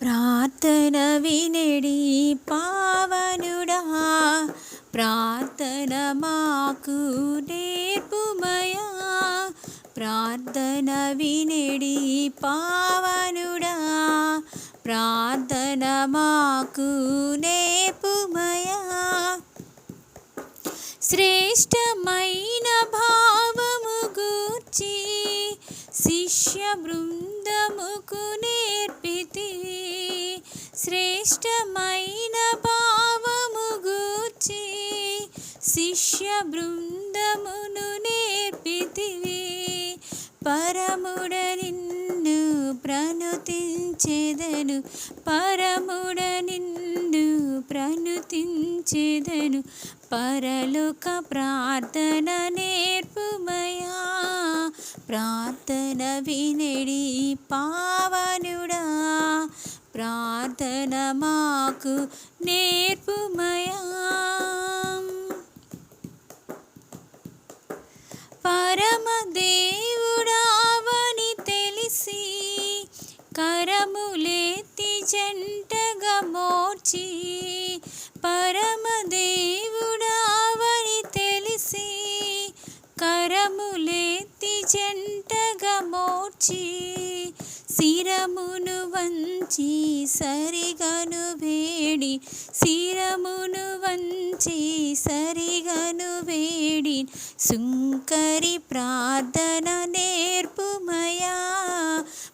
ప్రార్థన వినడి పావనుడా ప్రార్థన మాకు నేర్పుమయా ప్రార్థన వినడి పావనుడా ప్రార్థన మాకు నేర్పుమయా. శ్రేష్టమైన భావము గూర్చి శిష్య బృందముకు నేర్పి శ్రేష్టమైన భావము గూర్చి శిష్య బృందమును నేర్పితివి. పరముడ నిన్ను ప్రణుతించెదను పరముడ నిన్ను ప్రణుతించెదను పరలోక ప్రార్థన నేర్పుమయా. ప్రార్థన వినడి పావనుడా ప్రార్థన మాకు నేర్పుమయా. పరమదేవుడావని తెలిసి కరములేతి జంటగా మోర్చి పరమదేవుడావని తెలిసి కరములేతి జంటగా మోర్చి శిరమును వంచి సరిగను వేడి శిరమును వంచి సరిగను వేడి. సుంకరి ప్రార్థన నేర్పుమయా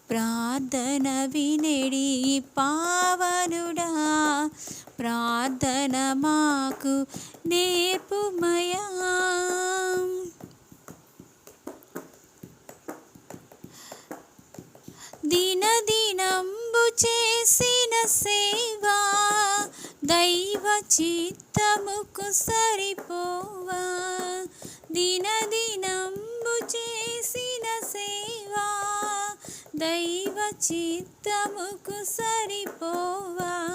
ప్రార్థన వినడి పావనుడా. ప్రార్థన మాకు నేర్పుమయా దినదినంబు చేసిన సేవా దైవ చిత్తముకు సరిపోవా. దినదినంబు చేసిన సేవా దైవ చిత్తముకు సరిపోవా.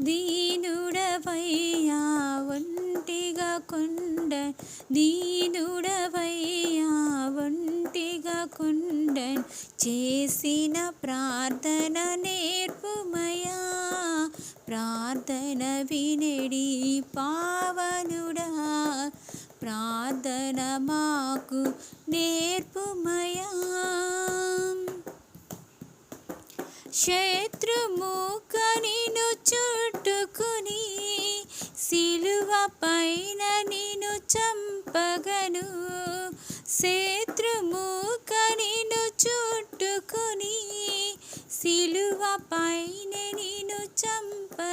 దీనుడవయ్యా ఒంటిగా కొండ దీనుడు కొండన్ చేసిన ప్రార్థన నేర్పుమయా. ప్రార్థన వినడి పావనుడా. ప్రార్థన మాకు నేర్పుమయా. శత్రుముఖనిను చుట్టుకుని సిలువ పైన నిన్ను చంపగను. సే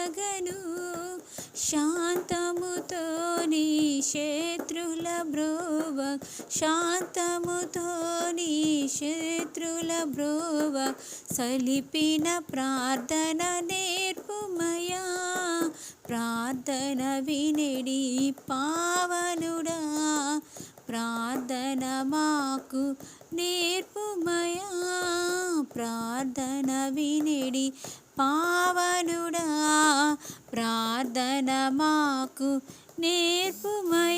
చంపగను శాంతముతో నీ శత్రుల బ్రోవ. శాంతముతో నీ శత్రుల బ్రోవ. సలిపిన ప్రార్థన నేర్పుమయా. ప్రార్థన వినడి పావనుడా. ప్రార్థన మాకు నేర్పుమయా. ప్రార్థన వినడి పావనుడా ప్రార్థన మాకు నేర్పుమయ